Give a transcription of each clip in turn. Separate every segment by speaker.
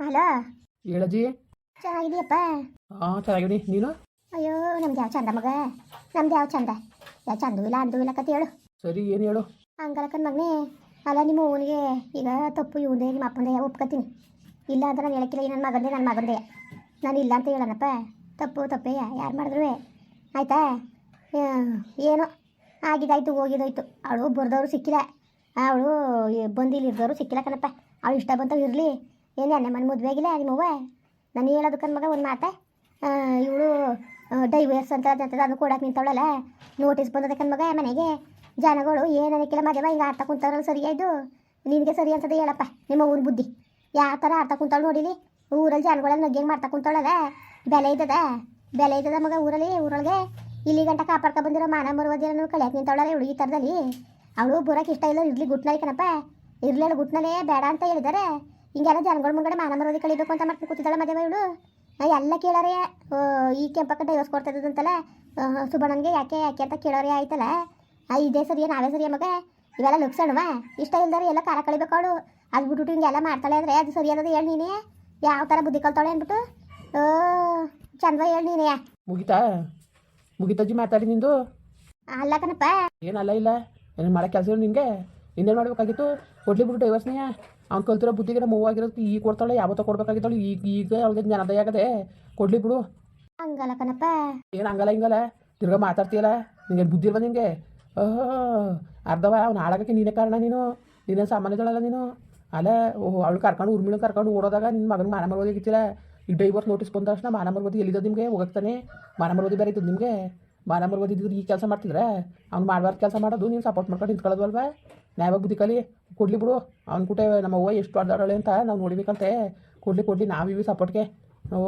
Speaker 1: Hello?
Speaker 2: ಹೇಳಜ್ಜಿ.
Speaker 1: ಚೆನ್ನಾಗಿದೆಯಪ್ಪ
Speaker 2: ಹಾ ಚೆನ್ನಾಗಿನಿ ನೀನು?
Speaker 1: ಅಯ್ಯೋ ನಮ್ದು ಯಾವ ಚಂದ ಮಗ? ನಮ್ದು ಯಾವ ಚಂದ? ಯಾವ ಚಂದು ಇಲ್ಲ ಅಂದು ಇಲ್ಲ ಕತೆ ಹೇಳು.
Speaker 2: ಸರಿ ಏನು ಹೇಳು?
Speaker 1: ಹಂಗಲಕ್ಕನ್ ಮಗನೇ ಅಲ್ಲ ನಿಮ್ಮ ಅವನಿಗೆ ಈಗ ತಪ್ಪು ಇವಂದೇ ನಿಮ್ಮ ಅಪ್ಪಂದೆ ಒಪ್ಕೋತೀನಿ ಇಲ್ಲ ಅಂತ ನಾನು ಹೇಳಕ್ಕಿಲ್ಲ ನನ್ನ ಮಗಂದೇ ನನ್ನ ಮಗಂದೆ. ನಾನು ಇಲ್ಲ ಅಂತ ಹೇಳೋಣಪ್ಪ ತಪ್ಪು ತಪ್ಪೇ ಯಾರು ಮಾಡಿದ್ರು ಆಯ್ತಾ? ಏನೋ. ಆಗಿದಾಯ್ತು ಹೋಗಿದಾಯ್ತು. ಅವಳು ಬರ್ದವ್ರು ಸಿಕ್ಕಿಲ್ಲ. ಅವಳು ಬಂದಿಲ್ಲಿ ಇರ್ದವರು ಸಿಕ್ಕಿಲ್ಲ ಕಣಪ್ಪ. ಅವಳು ಇಷ್ಟ ಬಂತವ್ ಇರಲಿ. ಏನು ಎಣ್ಣೆ ಮದುವೆಗಿಲ್ಲ ನಿಮ್ಮವ್ವ ನಾನು ಹೇಳೋದು ಕಣ್ ಮಗ ಒಂದು ಮಾತೆ. ಇವಳು ಡೈವರ್ಸ್ ಅಂತ ಅದು ಕೊಡಕ್ಕೆ ನಿಂತವಳಲ್ಲ? ನೋಟಿಸ್ ಕಣ್ ಮಗ ಮನೆಗೆ. ಜನಗಳು, ಏನು ಅದಕ್ಕೆಲ್ಲ ಮದುವೆ ಹಿಂಗೆ ಆಡ್ತಾ ಕುಂತವ್ರಲ್ಲ ಸರಿಯಾಯ್ತು ನಿನಗೆ ಸರಿ ಅಂತದ ಹೇಳಪ್ಪ, ನಿಮ್ಮ ಊರು ಬುದ್ಧಿ. ಯಾವ ಥರ ಆಡ್ತಾ ಕುಂತಾಳು ನೋಡಿಲಿ? ಊರಲ್ಲಿ ಜನಗಳೆಲ್ಲ ನಗ್ಗೆಂಗೆ ಮಾಡ್ತಾ ಕುಂತಾಳಲ್ಲ ಬೆಲೆ ಇದ್ದದ? ಬೆಲೆ ಇದ್ದದ ಮಗ ಊರಲ್ಲಿ, ಊರೊಳಗೆ? ಇಲ್ಲಿ ಗಂಟ ಕಾಪಾಡ್ಕೊ ಬಂದಿರೋ ಮಾನ ಮರುವದಿರನು ಕಳ್ಯಾಕೆ ನಿಂತವಳಲ್ಲ ಇವಳು ಈ ಥರದಲ್ಲಿ? ಅವಳು ಬರೋಕೆ ಇಷ್ಟ ಇಲ್ಲ, ಇರ್ಲಿ ಗುಟ್ನಲ್ಲಿ ಕಣಪ್ಪ. ಇರ್ಲಿಲ್ಲ ಗುಟ್ನಲ್ಲೇ ಬೇಡ ಅಂತ ಹೇಳಿದಾರೆ. ಹಿಂಗೆಲ್ಲ ಜನಗಳ ಮುಂಗಡೆ ಮಾನ ಮರೋದಿ ಕಳಿಬೇಕು ಅಂತ ಮಾಡ್ಕೊಂಡು ಕೂತಿದ್ದಾಳೆ ಮದುವೆ ಇವಳು ಎಲ್ಲ ಕೇಳೋರೆ. ಈ ಕೆಂಪಕ್ಕ ಡೈವರ್ಸ್ ಕೊಡ್ತಾ ಇದ್ದದಂತಲ್ಲ ಸುಬಣ್ಣನಿಗೆ ಯಾಕೆ ಯಾಕೆ ಅಂತ ಕೇಳೋರೆ ಆಯ್ತಲ್ಲ. ಆ, ಇದೇ ಸರಿ ನಾವೇ ಸರಿಯ ಮಗ? ಇವೆಲ್ಲ ಲುಕ್ಸಣವ ಇಷ್ಟ ಇಲ್ದಾರೆ ಎಲ್ಲ ಕಾರ ಕಳಿಬೇಕು ಅವಳು. ಅದು ಬಿಟ್ಬಿಟ್ಟು ಹಿಂಗೆಲ್ಲ ಮಾಡ್ತಾಳೆ ಅಂದರೆ ಅದು ಸರಿ ಅನ್ನೋದು ಹೇಳಿ ನೀನೇ. ಯಾವ ಥರ ಬುದ್ಧಿ ಕಲ್ತಾಳೆ ಅಂದ್ಬಿಟ್ಟು. ಓ ಚಂದ ಹೇಳಿ ನೀನೇ.
Speaker 2: ಮುಗಿತಾ? ಮುಗಿತಜ್ಜಿ ಮಾತಾಡಿ ನಿಂದು?
Speaker 1: ಅಲ್ಲ ಕಣಪ್ಪ.
Speaker 2: ಏನಲ್ಲ ಇಲ್ಲ ಏನು ಮಾಡೋ ಕೆಲಸ ನಿನಗೆ ಇನ್ನೇನು ಮಾಡಬೇಕಾಗಿತ್ತು. ಕೊಡ್ಲಿ ಬಿಡು ಡೈವರ್ಸ್ನೇ ಅವ್ನು ಕಲ್ತಿರೋ ಬುದ್ಧಿಗೆ ಮೂವ್ ಆಗಿರೋದು ಈಗ ಕೊಡ್ತಾಳೆ ಯಾವತ್ತೋ ಕೊಡ್ಬೇಕಾಗಿತ್ತು ಈಗ ಈಗ ಅವ್ಳಿಗೆ ಜ್ಞಾನೋದಯ ಆಗದೆ. ಕೊಡ್ಲಿ ಬಿಡು.
Speaker 1: ಹಂಗಲ್ಲ ಕಣಪ್ಪ.
Speaker 2: ಏನು ಹಂಗಲ್ಲ ಹಿಂಗಲ್ಲ. ತಿರ್ಗಾ ಮಾತಾಡ್ತೀಯಲ್ಲ? ನಿಂಗೆ ಬುದ್ಧಿ ಇಲ್ವಾ ನಿನಗೆ ಅರ್ಧವ ಅವ್ನು ಹಾಳಾಗಕ್ಕೆ ನೀನೇ ಕಾರಣ ನೀನು. ನೀನೇ ಸಾಮಾನ್ಯದಳಲ್ಲ ನೀನು. ಅಲ್ಲ ಓಹ್ ಅವಳು ಕರ್ಕೊಂಡು ಉರ್ಮಿಳು ಕರ್ಕೊಂಡು ಓಡೋದಾಗ ನಿನ್ನ ಮಗನ ಮಾನ ಮರ್ಬೋದಿಗಿತ್ತಿಲ್ಲ ಈ ಡೈವರ್ಸ್ ನೋಟಿಸ್ ಬಂದ ತಕ್ಷಣ ಮಾನ ಮರ್ಬೋದಿ ಎಲ್ಲಿದ್ದು ನಿಮಗೆ? ಹೋಗಕ್ತಾನೆ. ಮಾನ ಮರ್ಬೋದಿ ಬೇರೆ ಇದ್ದದ್ದು ನಿಮಗೆ. ಮಾನ ಮರ್ಬೋದಿ ಇದ್ದಿದ್ರೆ ಈ ಕೆಲಸ ಮಾಡ್ತಿದ್ರೆ? ಅವ್ನು ಮಾಡಬಾರ್ದು ಕೆಲಸ ಮಾಡೋದು ನೀನು ಸಪೋರ್ಟ್ ಮಾಡ್ಕೊಂಡು ನಿಂತ್ಕೊಳ್ಳೋದಲ್ವಾ ನ್ಯಾಯವಾಗಿ ಬುದ್ಧಿ ಕಲಿ, ಕೊಡ್ಲಿ ಬಿಡು. ಅವ್ನ ಕೂಟ ನಮ್ಮ ಅವ್ವ ಎಷ್ಟು ಅಡ್ದಾಡಳೆ ಅಂತ ನಾವು ನೋಡಿಬೇಕಂತೆ. ಕೊಡ್ಲಿ ಕೊಡ್ಲಿ ನಾವಿವಿ ಸಪೋರ್ಟ್ಗೆ. ಓ,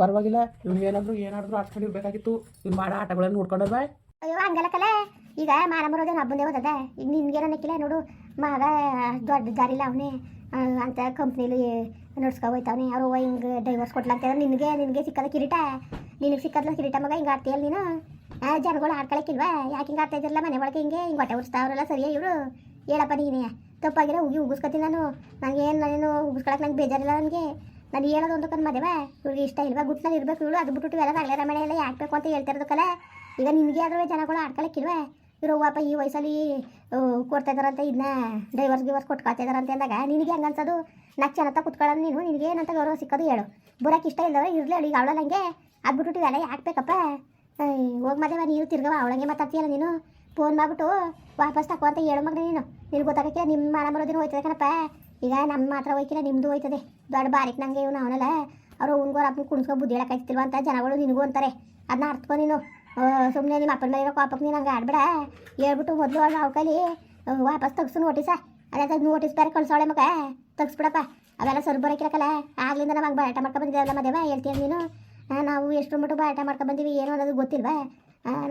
Speaker 2: ಪರವಾಗಿಲ್ಲ. ಇವ್ನು ಏನಾದರೂ ಏನಾದರೂ ಆಡ್ಕೊಂಡಿರ್ಬೇಕಾಗಿತ್ತು ಇವ್ನು ಮಾಡೋ ಆಟಗಳನ್ನು ನೋಡ್ಕೊಂಡಲ್ವಾ
Speaker 1: ಅಯ್ಯೋ, ಹಂಗಲ್ಲ ಕಲೆ. ಈಗ ಮಾನ ಬರೋದೇನು ಹಬ್ಬಂದೇ ಓದದ ಈಗ ನಿನ್ಗೇನ ನಕ್ಕಿಲ್ಲ ನೋಡು. ಮಗ ದೊಡ್ಡ ದಾರಿಲ್ಲ ಅವನೇ ಅಂತ ಕಂಪ್ನಿಲಿ ನಡ್ಸ್ಕೊ ಹೋಯ್ತವನೆ ಅವ್ರು ಹಿಂಗೆ ಡೈವರ್ಸ್ ಕೊಡ್ಲಂತ ನಿನಗೆ ನಿನಗೆ ಸಿಕ್ಕದ ಕಿರೀಟ? ನಿನಗೆ ಸಿಕ್ಕದ ಕಿರೀಟ ಮಗ ಹಿಂಗೆ ಆಡ್ತೀಯಲ್ಲ ನೀನು? ಜನಗಳು ಆಡ್ಕೊಳಕ್ಕಿಲ್ವಾ? ಯಾಕೆ ಹಿಂಗೆ ಆಡ್ತಾ ಇದ್ದಿರಲ್ಲ ಮನೆ ಒಳಗೆ ಹಿಂಗೆ? ಹಿಂಗೆ ಹೊಟ್ಟೆ ಉಡ್ಸ್ತಾವ್ರಲ್ಲ ಸರಿಯಾ ಇವರು? ಹೇಳಪ್ಪ ನೀನೇ. ತಪ್ಪಾಗಿರೋ ಉಗಿ ಉಗಿಸ್ಕೊತೀನಿ ನಾನು. ನನಗೆ ಏನು ನಾನೇನು ಉಗಿಸ್ಕೊಳಕ್ಕೆ ನಂಗೆ ಬೇಜಾರಿಲ್ಲ ನನಗೆ. ನಾನು ಹೇಳೋದು ಒಂದು ಕಂದು ಮದುವೆ. ಇವ್ರಿಗೆ ಇಷ್ಟ ಇಲ್ವಾ? ಗುಟ್ನಲ್ಲಿ ಇರ್ಬೇಕು ಇವಳು. ಅದು ಬಿಟ್ಬಿಟ್ಟು ಎಲ್ಲ ಎಲ್ಲ ಯಾಕೆ ಬೇಕು ಅಂತ ಹೇಳ್ತಿರೋದಕ್ಕಲ್ಲ ಈಗ ನಿನಗೆ ಆದ್ರೂ ಜನಗಳು ಆಡ್ಕೊಳಕ್ಕಿಲ್ವೇ? ಇರೋ ಪಾಪ ಈ ವಯಸ್ಸಲ್ಲಿ ಕೊಡ್ತಾ ಇದಾರಂತೆ ಇದನ್ನ ಡೈವರ್ಸ್ ಗಿವರ್ಸ್ ಕೊಟ್ಕೊಳ್ತಾ ಇದಾರಂತೆ ಅಂದಾಗ, ನಿನಗೆ ಹಂಗೆ ಅನ್ಸೋದು? ನಾಲ್ಕು ಚೆನ್ನಾಗಿ ಕುತ್ಕೊಳ್ಳೋದು ನೀನು, ನಿನಗೆ ಏನಂತ ಗೌರವ ಸಿಕ್ಕೋದು ಹೇಳು. ಬರೋಕೆ ಇಷ್ಟ ಇಲ್ಲ ಇರಲಿ ಅವಳಿಗೆ ಅವಳಲ್ಲ ಹಂಗೆ ಅದು ಬಿಟ್ಬಿಟ್ಟು ಇವೆಲ್ಲ ಯಾಕೆ ಬೇಕಪ್ಪ ಹೋಗಿ ಮದುವೆ ನೀವು ತಿರ್ಗವ ಅವಳಂಗೆ ಮಾತಾಡ್ತೀಯಲ್ಲ ನೀನು? ಫೋನ್ ಮಾಡಿಬಿಟ್ಟು ವಾಪಸ್ ತಕೋ ಅಂತ ಹೇಳು ಮಗನೇ ನೀನು. ನಿನ್ಗೆ ಗೊತ್ತಾಗಕ್ಕೆ ನಿಮ್ಮ ಮನ ಬರೋದಿನ ಹೋಯ್ತದೆ ಕಣಪ್ಪ. ಈಗ ನಮ್ಮ ಮಾತ್ರ ಹೋಯ್ಕಿಲ್ಲ ನಿಮ್ಮದು ಹೋಯ್ತದೆ. ದೊಡ್ಡ ಬಾರಿಕ್ ನಂಗೆ ಇವನು ಅವನಲ್ಲ. ಅವರು ಉಂಗೋರ ಅಪ್ಪ ಕುಣಿಸ್ಕೊ ಬುದ್ಧಿ ಹೇಳಕ್ಕೆ ಅಂತ ಜನಗಳು ನಿನಗೂ ಅಂತಾರೆ. ಅದನ್ನ ಅರ್ಥಕೊ ನೀನು. ಸುಮ್ಮನೆ ನಿಮ್ಮ ಅಪ್ಪನ ಮೇಲೆ ಕಾಪಕ್ಕೆ ನೀನು ಹಂಗೆ ಆಡ್ಬೇಡ. ಹೇಳ್ಬಿಟ್ಟು ಮೊದಲು ಅವ್ಳ ಕೈಲಿ. ವಾಪಸ್ ತೆಗ್ಸು ನೋಟಿಸ. ಅದೇ ನೋಟಿಸ್ ಬೇರೆ ಕಳ್ಸೋಳೆ ಮಗ. ತೆಗ್ಸ್ಬಿಡಪ್ಪ. ಅವೆಲ್ಲ ಸರ್ ಬರೋಕಿರಕಲ್ಲ. ಆಗ್ಲಿಂದ ನಾವು ಹಂಗೆ ಬಾಟ ಮಾಡ್ಕೊ ಬಂದಿದ್ದೇವಲ್ಲ ಮದುವೆ, ಹೇಳ್ತೀಯ ನೀನು? ನಾವು ಎಷ್ಟು ಮಟ್ಟು ಬಾಟ ಮಾಡ್ಕೊ ಬಂದೀವಿ, ಏನು ಅನ್ನೋದು ಗೊತ್ತಿಲ್ವಾ?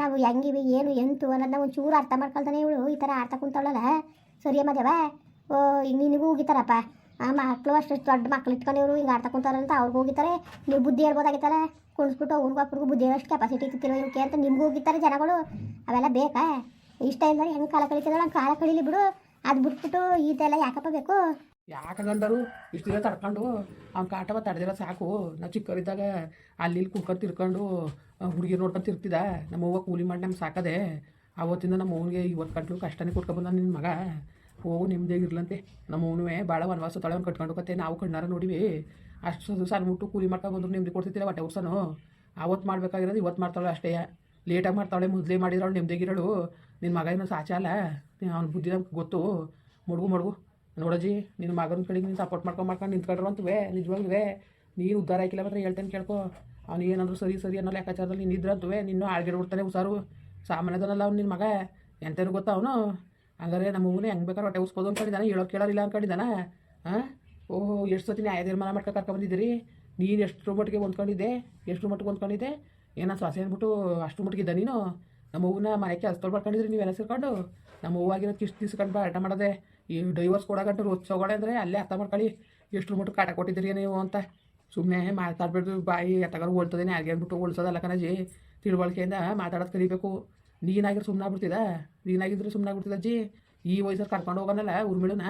Speaker 1: ನಾವು ಹೆಂಗಿವಿ, ಏನು, ಎಂತು ನಾವು ಒಂಚೂರು ಅರ್ಥ ಮಾಡ್ಕೊಳ್ತಾನೆ ಇವಳು. ಈ ಥರ ಆಡ್ತಾ ಕುಂತವಳಲ್ಲ ಸರಿಯ ಮದುವೆ? ಓ ಈಗ ನಿನಗೂ ಹೋಗಿತಾರಪ್ಪ. ಮಕ್ಕಳು ಅಷ್ಟು ದೊಡ್ಡ ಮಕ್ಳು ಇಟ್ಕೊಂಡು ಇವರು ಹಿಂಗೆ ಆಡ್ತಾ ಕುಂತಾರಂತ ಅವ್ರಿಗೆ ಹೋಗಿತಾರೆ ನೀವು ಬುದ್ಧಿ ಹೇಳ್ಬೋದಾಗಿತ್ತಲ್ಲ? ಕುಣಿಸ್ಬಿಟ್ಟು ಅವ್ರಿಗೂ ಅಪ್ಪರಿಗೂ ಬುದ್ಧಿ ಹೇಳೋಷ್ಟು ಕೆಪಾಸಿಟಿ ಇರ್ತಿರೋ ಇವಕ್ಕೆ ಅಂತ ನಿಮ್ಗೆ ಹೋಗಿರ್ತಾರೆ ಜನಗಳು. ಅವೆಲ್ಲ ಬೇಕಾ? ಇಷ್ಟ ಇಲ್ಲದ್ರೆ ಹೆಂಗೆ ಕಾಲ ಕಳಿತಿದ್ದಾಳೆ ಹಂಗೆ ಕಾಲ ಕಳೀಲಿ ಬಿಡು. ಅದು ಬಿಟ್ಬಿಟ್ಟು ಇದೆಲ್ಲ ಯಾಕಪ್ಪ ಬೇಕು?
Speaker 2: ಯಾಕೆ ಗಂಡರು? ಇಷ್ಟು ದಿನ ತಡ್ಕೊಂಡು ಅವ್ನ ಕಾಟವ ತಡೆದಿರೋ ಸಾಕು. ನಾವು ಚಿಕ್ಕವರಿದ್ದಾಗ ಅಲ್ಲಿ ಇಲ್ಲಿ ಕುಡ್ಕೊಂಡು ತಿರ್ಕೊಂಡು ಹುಡುಗಿ ನೋಡ್ಕೊಂಡು ತಿರ್ತಿದ್ದ ನಮ್ಮ ಅವ್ವ ಕೂಲಿ ಮಾಡಿ ನಮ್ಗೆ ಸಾಕದೆ. ಅವತ್ತಿಂದ ನಮ್ಮ ಅವ್ನಿಗೆ ಇವತ್ತು ಗಂಟಲು ಕಷ್ಟನೇ ಕೊಟ್ಕೊಬಂದ ನಿನ್ನ ಮಗ. ಹೋಗು ನಿಮ್ಮದೇ ಇರ್ಲಂತೆ. ನಮ್ಮ ಅವನುವೆ ಭಾಳ ವನವಾಸ ತಳೆ ಕಟ್ಕೊಂಡು ಹೋಗತ್ತೆ ನಾವು ಕಣ್ಣಾರ ನೋಡಿವಿ. ಅಷ್ಟು ಸಣ್ಣ ಮುಟ್ಟು ಕೂಲಿ ಮಾಡ್ಕೊಂಡು ಬಂದ್ರು ನಿಮ್ದು ಕೊಡ್ತಿದ್ದಿಲ್ಲ ಹೊಟ್ಟೆ ಉರ್ಸನು. ಅವತ್ತು ಮಾಡಬೇಕಾಗಿರೋದು ಇವತ್ತು ಮಾಡ್ತಾಳೆ ಅಷ್ಟೇ. ಲೇಟಾಗಿ ಮಾಡ್ತಾಳೆ, ಮೊದಲೇ ಮಾಡಿರೋಳು ನಿಮ್ದೇಗಿರೋಳು ನಿನ್ನ ಮಗ ಏನೋ ಸಾಚ ಅಲ್ಲ. ಅವ್ನ ಬುದ್ಧಿ ನಮ್ಗೆ ಗೊತ್ತು. ಮುಡುಗು, ಮಡ್ಗು. ನೋಡೋಜಿ ನಿನ್ನ ಮಗನ ಕಡೆಗೆ ನೀನು ಸಪೋರ್ಟ್ ಮಾಡ್ಕೊಂಡು ಮಾಡ್ಕೊಂಡು ನಿಂತ್ಕೊಂಡ್ರು ಅಂತವೇ ನಿಜವಾಗ್ಲೂ ನೀನು ಉದ್ಧಾರ ಆಯ್ಕಿಲ್ಲ ಮಾತ್ರ ಹೇಳ್ತೇನೆ ಕೇಳ್ಕೊ. ಅವ್ನು ಏನಾದರೂ ಸರಿ ಸರಿ ಅನ್ನೋ ಲೆಕ್ಕಾಚಾರದಲ್ಲಿ ನೀನು ಇದ್ರಂತವೇ ನಿನ್ನೂ ಆಳ್ಗಿಡ್ಬಿಡ್ತಾನೆ ಹುಷಾರು. ಸಾಮಾನ್ಯದನಲ್ಲ ಅವ್ನು ನಿನ್ನ ಮಗ. ಎಂತೇನು ಗೊತ್ತಾ ಅವನು? ಹಂಗಾರೆ ನಮ್ಮ ಮಗನೇ ಹೆಂಗೆ ಬೇಕಾದ್ರೆ ಹೊಟ್ಟೆ ಉಸ್ಬೋದು ಅನ್ಕೊಂಡಿದ್ದಾನೆ ಹೇಳೋರು ಕೇಳೋರಿಲ್ಲ ಅನ್ಕೊಂಡಿದ್ದಾನ? ಹಾಂ ಓಹೋ, ಎಷ್ಟು ಸತಿ ನ್ಯಾಯ ತೀರ್ಮಾನ ಮಾಡ್ಕೊ ಕರ್ಕೊಂಬಂದಿದ್ದೀರಿ ನೀನು ಎಷ್ಟು ಮಟ್ಟಿಗೆ ಹೊಂದ್ಕೊಂಡಿದ್ದೆ? ಎಷ್ಟು ಮಟ್ಟಿಗೆ ಹೊಂದ್ಕೊಂಡಿದ್ದೆ? ಏನೋ ಸೊಸೆ ಅಂದ್ಬಿಟ್ಟು ಅಷ್ಟು ಮಟ್ಟಿಗೆ ಇದ್ದ ನೀನು? ನಮ್ಮ ಹೂವನ್ನ ಮನೆ ಕೆಲಸ ಮಾಡ್ಕೊಂಡಿದ್ರಿ ನೀವೆಲ್ಲ ಸೇರ್ಕೊಂಡು? ನಮ್ಮ ಹೂವಾಗಿರೋದು ಇಷ್ಟು ಬಾ ಆಟ ಮಾಡೋದೆ, ಈ ಡೈವರ್ಸ್ ಕೊಡೋಗಂಟು ರೋಚ್ ಹೋಗೋಣ ಅಂದರೆ ಅಲ್ಲೇ ಅರ್ಥ ಮಾಡ್ಕೊಳ್ಳಿ, ಎಷ್ಟು ಮಟ್ಟಿಗೆ ಕಾಟ ಕೊಟ್ಟಿದ್ದೀರಿ ನೀವು ಅಂತ. ಸುಮ್ಮನೆ ಮಾತಾಡ್ಬಿಡ್ದು ಬಾಯಿ ಎತ್ತಗಾರು ಓಳ್ತದೇನೆ ಹಾಗೆ ಅಂದ್ಬಿಟ್ಟು ಓಡಿಸೋದಲ್ಲ ಕಣಜಿ, ತಿಳುವಳಿಕೆಯಿಂದ ಮಾತಾಡೋದು ಕಲಿಬೇಕು. ನೀನಾಗಿರೋ ಸುಮ್ಮನೆ ಆಗ್ಬಿಡ್ತಿದ ನೀನಾಗಿದ್ರೆ ಸುಮ್ಮನೆ ಆಗ್ಬಿಡ್ತಿದ್ದ ಅಜ್ಜಿ? ಈ ವಯಸ್ಸಲ್ಲಿ ಕರ್ಕೊಂಡು ಹೋಗೋನಲ್ಲ ಉರ್ಮಿಳನ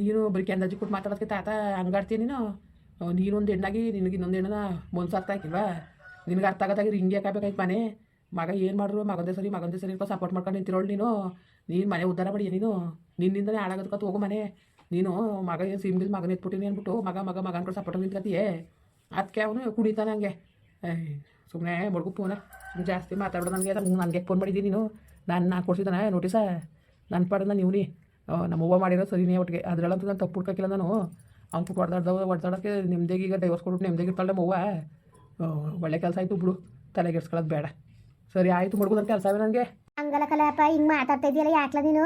Speaker 2: ನೀನು ಬರೀ ಕೆಂದಜ್ಜಿ ಕೊಟ್ಟು ಮಾತಾಡೋದಕ್ಕೆ ತಾತ ಹಂಗಾಡ್ತೀಯ ನೀನು? ನೀನೊಂದು ಹೆಣ್ಣಾಗಿ ನಿನಗೆ ಇನ್ನೊಂದು ಹೆಣ್ಣನ ಮನ್ಸು ಅರ್ಥ ನಿನಗೆ ಅರ್ಥ ಆಗತ್ತಾಗಿ ಹಿಂಗೆ ಹಾಕಬೇಕಾಯ್ತು ಮನೆ. ಮಗ ಏನು ಮಾಡ್ರು? ಮಗಂದೇ ಸರಿ ಮಗಂದೇ ಸರಿ ಸಪೋರ್ಟ್ ಮಾಡ್ಕೊಂಡು ನಿಂತಿರೋಳು ನೀನು. ನೀನು ಮನೆ ಉದ್ಧಾರ ಮಾಡಿ ನೀನು. ನಿನ್ನಿಂದನೇ ಹಾಳಾಗೋದಕ್ಕೆ ಹೋಗೋ ಮನೆ. ನೀನು ಮಗ ಏನು ಸಿಮ್ಗಿಲ್ ಮಗನ ಎತ್ಬಿಟ್ಟಿನಿ ಅಂದ್ಬಿಟ್ಟು ಮಗ ಮಗ ಮಗ ಅನ್ಕೊಂಡು ಸಪೋರ್ಟ್ ನಿಂತ್ಕತಿಯೇ ಅದಕ್ಕೆ ಅವನು ಕುಣಿತಾನೆ ಹಂಗೆ. ಸುಮ್ಮನೆ ಮಡ್ಗು ಸುಮ್ಮನೆ ಜಾಸ್ತಿ ಮಾತಾಡೋದು ನನಗೆ ನನಗೆ ಫೋನ್ ಮಾಡಿದ್ದೀನಿ ನೀನು. ನಾನು ನಾನು ಕೊಡ್ಸಿದ್ದಾನೆ ನೋಟಿಸ ನನ್ನ ಪಾಡ್ದ ನೀವು ನೀ ನಮ್ಮ ಅವ್ವ ಮಾಡಿರೋ ಸರಿನೇ ಒಟ್ಟಿಗೆ. ಅದರಲ್ಲಂತೂ ನಾನು ತಪ್ಪು ಹುಡ್ಕಾಕಿಲ್ಲ ನಾನು. ಅವ್ನು ಪುಟ್ಟು ಹೊಡೆದಾಡ್ದವ ಹೊಡೆದಾಡೋಕ್ಕೆ ನಿಮ್ದೇಗ ಈಗ ಡೈವರ್ಸ್ ಕೊಡ್ಬಿಟ್ಟು ನಿಮ್ದೇಗ ಇರ್ತಾಳೆ ನಮ್ಮ ಅವ್ವ. ಒಳ್ಳೆ ಕೆಲಸ ಆಯಿತು ಬಿಡು ತಲೆಗೆಡ್ಸ್ಕೊಳ್ಳೋದು ಬೇಡ. ಸರಿ ಆಯಿತು ಮಡ್ಗು ನನ್ನ ಕೆಲಸವೇ ನನಗೆ.
Speaker 1: ಹಂಗಲ್ಲ ಕಲಪ್ಪ ಹಿಂಗೆ ಮಾತಾಡ್ತಾ ಇದೆಯಲ್ಲ ಯಾಕ್ಲ ನೀನು?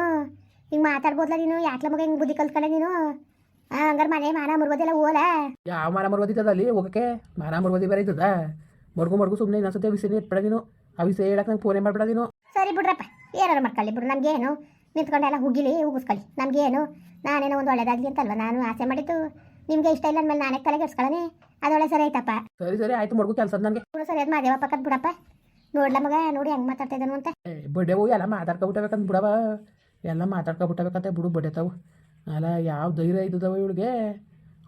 Speaker 1: ಹಿಂಗೆ ಮಾತಾಡ್ಬೋದಲ್ಲ ನೀನು? ಯಾಕ್ಲ ಮಗ ಹಿಂಗೆ ಬುದ್ಧಿ ಕಲ್ತ್ಕೊಂಡೆ ನೀನು? ಹಂಗಾರೆ ಮನೆ ಮಾನ ಮುರ್ಬೋದಿಲ್ಲ ಓಲ
Speaker 2: ಯಾವ ಮಾನ ಮರ್ಬೋದಿತ್ತದ ಅಲ್ಲಿ ಹೋಗಕ್ಕೆ? ಮಾನ ಮರ್ಬೋದಿ ಬೇರೆ ಇದ್ದದ ಮಡ್ಗು ಮರ್ಗು ಸುಮ್ಮನೆ ಇನ್ನೊಂದ್ಸತಿ ವಿಷಯನೇ ಎತ್ಬೇಡ ನೀನು ಆ ವಿಷಯ ಹೇಳಕ್ಕೆ ನಂಗೆ ಫೋನೇ ಮಾಡ್ಬೇಡ ನೀನು
Speaker 1: ಸರಿ ಬಿಡ್ರಪ್ಪ ಏನಾರು ಮಾಡ್ಕೊಳ್ಳಿ ಬಿಡ್ರಿ ನಮಗೇನು ನಿಂತ್ಕೊಂಡೆಲ್ಲ ಹುಗಿಲಿ ಉಗಿಸ್ಕೊಳ್ಳಿ ನಮಗೇನು ನಾನೇನೋ ಒಂದು ಒಳ್ಳೇದಾಗಲಿ ಅಂತಲ್ವ ನಾನು ಆಸೆ ಮಾಡಿದ್ದು ನಿಮಗೆ ಇಷ್ಟ ಇಲ್ಲ ಅಂದಮೇಲೆ ನಾನೇ ತಲೆಗೆ ಇಡ್ಸ್ಕೊಳ್ಳಿ ಅದೊಳ್ಳೆ ಸರಿ ಆಯ್ತಪ್ಪ.
Speaker 2: ಸರಿ ಸರಿ ಆಯ್ತು ಮಡ್ಗು ಕೆಲಸ ನನಗೆ
Speaker 1: ಬಿಡು ಸರಿ ಅದು ಮಾದೇವ ಪಕ್ಕದ ಬಿಡಪ್ಪ. ನೋಡ್ಲ ಮಗ ನೋಡಿ ಹೆಂಗೆ ಮಾತಾಡ್ತಾ ಇದ್ದಾನು ಅಂತ.
Speaker 2: ಬಡ್ಡೆವು ಎಲ್ಲ ಮಾತಾಡ್ಕೊಬಿಟ್ಟಬೇಕಂತ ಬಿಡವ ಎಲ್ಲ ಮಾತಾಡ್ಕೊಬಿಟ್ಟಬೇಕಂತ ಬಿಡು ಬಡ್ಡೆತಾವು ಅಲ್ಲ ಯಾವ ಧೈರ್ಯ ಇದ್ದದವ ಇವಳಿಗೆ?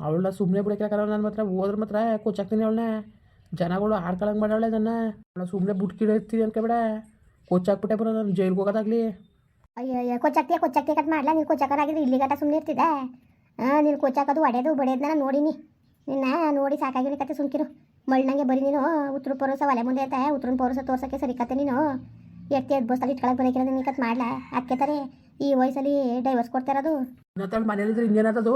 Speaker 2: ಅವಳನ್ನ ಸುಮ್ಮನೆ ಬಿಡಕ್ಕೆ ನನ್ನ ಮಾತ್ರ ಹೋದ್ರೆ ಮಾತ್ರ ಕೊಚ್ಚಾಕ್ತೀನಿ ಅವಳನ್ನ. ಜನಗಳು ಆಡ್ಕೊಳಂಗೆ ಅದನ್ನ. ಅವಳ ಸುಮ್ಮನೆ ಬುಟ್ಕಿಡಿರ್ತೀನಿ ಅನ್ಕೊಬೇಡ ಕೊಚ್ಚಾಕ್ಬಿಟ್ಟೆ ಬರೋ ನಾನು ಜೈಲ್ಗೆ ಹೋಗೋದಾಗ್ಲಿ.
Speaker 1: ಅಯ್ಯೋ ಕೊಚ್ಚಾಕ್ತಿಯ ಕೊಚ್ಚಾಕ್ತಿ ಕಟ್ ಮಾಡ್ಲಾ? ನೀನು ಕೊಚ್ಚಾಕರಾಗಿದ್ರೆ ಇಲ್ಲಿ ಗಟ ಸುಮ್ಮನೆ ಇರ್ತಿದ್ದೆ ಹಾಂ ನೀನು ಕೊಚ್ಚಾಕೋದು ಒಡೆದು ಬಡಿಯೋದನ್ನ ನಾನು ನೋಡೀನಿ. ನಿನ್ನ ನೋಡಿ ಸಾಕಾಗಿರೋ ಕತೆ ಸುಮ್ಕಿರು. ಮಳ್ಳಂಗೆ ಬರೀ ನೀನು ಉತ್ತರ ಪೌರಸ ಒಲೆ ಮುಂದೆ ಅಂತ ಉತ್ತರ ಪೌರಸ ತೋರ್ಸೋಕ್ಕೆ ಸರಿ ಕತೆ ನೀನು. ಎತ್ತಿ ಎದ್ದು ಬಸ್ಸಲ್ಲಿ ಇಟ್ಕೊಳಕ್ಕೆ ಬರೋಕಿಲ್ಲ ನಿನ್ನ ಕತ್ ಮಾಡ್ಲಾ? ಅದಕ್ಕೆ ತಾರೆ ಈ ವಯಸ್ಸಲ್ಲಿ ಡೈವರ್ಸ್ ಕೊಡ್ತಾ ಇರೋದು.
Speaker 2: ಮನೇಲಿದ್ರೆ ಇನ್ನೇನದದು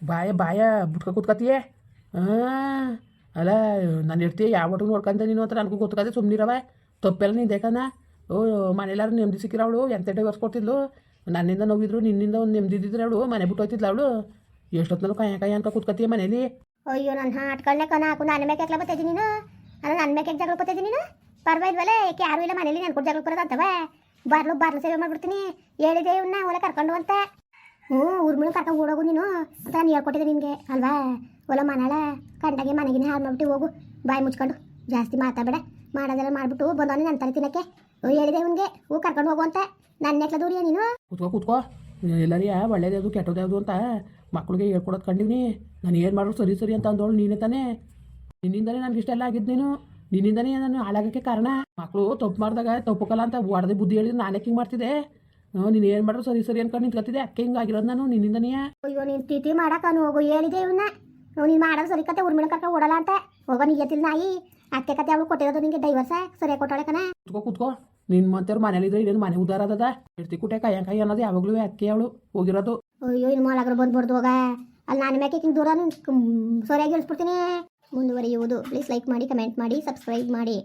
Speaker 2: ಬಾಯ ಬಾಯ ಬುಟ್ಕ ಕೂತ್ಕತಿಯೇ? ಹಾಂ ಅಲ್ಲ ನಾನು ಇರ್ತೀಯ ಯಾವ ಒಟ್ಟಿಗೆ ನೋಡ್ಕೊಂತ ನೀನು ಅಂತ ನನಗೂ ಗೊತ್ತಾಗದೆ ಸುಮ್ಮನಿರವ ತಪ್ಪೆಲ್ಲ ನೀನು ದೇಖನ? ಓ ಮನೇಲಾರು ನೆಮ್ಮದಿ ಸಿಕ್ಕಿರ ಅವಳು, ಎಂತ ಡೈವರ್ಸ್ ಕೊಡ್ತಿದ್ಲು? ನನ್ನಿಂದ ನೋವಿದ್ರು, ನಿನ್ನಿಂದ ಒಂದು ನೆಮ್ಮದಿದ್ದಿದ್ರೆ ಅವಳು, ಮನೆ ಬಿಟ್ಟು ಹೋಗ್ತಿದ್ಲು ಅವಳು. ಎಷ್ಟೊತ್ತಿನಲ್ಲೂ ಕಾಯ ಕಾಯ ಅಂತ ಕೂತ್ಕತಿಯ ಮನೇಲಿ.
Speaker 1: ಅಯ್ಯೋ, ನಾನು ಹಾಟ್ಕೊಳ್ಳೆ ಕಣ ಹಾಕು ನಾನು ಮೇಕೆ ಹಾಕ್ಲ ಬತ್ತಿದ್ದೀನಿ ನೀನು? ಅಲ್ಲ ನನ್ನ ಮೇಕೆ ಜಗಳ ಬತ್ತಿದ್ದೀನಿ ನೀನು? ಪರವಾಗಿಲ್ವಲ್ಲ ಯಾಕೆ ಯಾರು ಇಲ್ಲ ಮನೇಲಿ, ನಾನು ಕೂಡ ಜಗಳ ಬರೋದು ಅಂತವ? ಬಾರ್ಲು ಬಾರ್ಲು, ಸೇವೆ ಮಾಡ್ಬಿಡ್ತೀನಿ. ಹೇಳಿದೆ ಇವನ್ನ ಒಲೆ ಕರ್ಕೊಂಡು ಅಂತ? ಹ್ಞೂ ಊರ್ಮಿಳು ಕರ್ಕ ಓಡೋಗು ನೀನು. ಅಂತ ನಾನು ಹೇಳ್ಕೊಟ್ಟಿದ್ದೆ ನಿನಗೆ, ಅಲ್ವಾ? ಒಲ ಮನೆಯಲ್ಲ ಕಂಡಾಗೆ ಮನೆಗಿನ ಹಾಳು ಮಾಡ್ಬಿಟ್ಟು ಹೋಗು. ಬಾಯಿ ಮುಚ್ಕೊಂಡು. ಜಾಸ್ತಿ ಮಾತಾಡಬೇಡ. ಮಾಡೋದೆಲ್ಲ ಮಾಡಿಬಿಟ್ಟು ಬಂದವನೇ ನನ್ನ ತಲೆ ತಿನ್ನಕ್ಕೆ. ಹೇಳಿದೆ ಇವನಿಗೆ. ಹೂ ಕರ್ಕೊಂಡು ಹೋಗು ಅಂತ. ನನ್ನ ನೆಟ್ಲ ದೂರಿಯ ನೀನು?
Speaker 2: ಕೂತ್ಕೋ ಕೂತ್ಕೋ. ಎಲ್ಲರಿಯ ಒಳ್ಳೇದ್ಯಾವುದು ಕೆಟ್ಟದ್ಯಾವುದು ಅಂತ ಮಕ್ಕಳಿಗೆ ಹೇಳ್ಕೊಡೋದು ಕಂಡೀನಿ ನಾನು ಏನು ಮಾಡೋದು ಸರಿ ಸರಿ ಅಂತ ಅಂದೋಳು ನೀನೇ ತಾನೇ. ನಿನ್ನಿಂದನೇ ನನಗೆ ಇಷ್ಟೆಲ್ಲ ಆಗಿದ್ದು ನೀನು. ನಿನ್ನಿಂದನೇ ನಾನು ಹಾಳಾಗಕ್ಕೆ ಕಾರಣ. ಮಕ್ಕಳು ತಪ್ಪು ಮಾಡಿದಾಗ ತಪ್ಪುಕಲ್ಲ ಅಂತ ಹೊಡೆದು ಬುದ್ಧಿ ಹೇಳಿದ್ರೆ ನಾನೇ ಮಾಡ್ತಿದ್ದೆ? ನೀನು ಏನು ಮಾಡಿದ್ರು ಸರಿ ಸರಿ ಅನ್ಕೊಂಡು ನಿಂತ್ಕೊತಿದ್ದೆ ಅಕ್ಕೆ ಹಿಂಗೆ ಆಗಿರೋದು ನಾನು ನಿನ್ನಿಂದನೇ
Speaker 1: ಅಯ್ಯೋ ನೀನು ತಿಥಿ ಮಾಡಕ್ಕನು ಹೋಗು ಹೇಳಿದೆ ಇವನ್ನ ನೀನು ಮಾಡೋದು ಸರಿ ಕತೆ ಊರ್ಮಿಳ ಕರ್ಕ ಓಡಲ್ಲ ಅಂತ. ಹೋಗೋ ನಿಗತಿಲ್ ನಾಯಿ. ಅಕ್ಕೆ ಕತೆ ಅವಳು ಕೊಟ್ಟಿರೋದು ನಿಂಗೆ ಡೈವರ್ಸ ಸರಿಯಾಗಿ ಕೊಟ್ಟಾಳೆ ಕಣ.
Speaker 2: ಕುತ್ಕೋ ನಿನ್ ನಿನ್ನ ಮಂತೇವ್ರು ಮನೇಲಿದ್ರೆ ಇದೇನು ಮನೆ ಉದಾರ ಅದದ ಇರ್ತಿ ಕುಟೆ ಕೈ ಕೈ ಅನ್ನೋದು ಯಾವಾಗಲೂ ಅಕ್ಕೆ ಅವಳು ಹೋಗಿರೋದು.
Speaker 1: ಅಯ್ಯೋ ಇನ್ನು ಮೊಲಗರು ಬಂದ್ಬಿಡ್ದು ಹೋಗ. ಅಲ್ಲಿ ನಾನು ಮ್ಯಾಕೆ ಹಿಂಗೆ ದೂರ ಸರಿಯಾಗಿ ಇಳಿಸ್ಬಿಡ್ತೀನಿ ಮುಂದುವರಿಯುವುದು. ಪ್ಲೀಸ್ ಲೈಕ್ ಮಾಡಿ ಕಮೆಂಟ್ ಮಾಡಿ ಸಬ್ಸ್ಕ್ರೈಬ್ ಮಾಡಿ.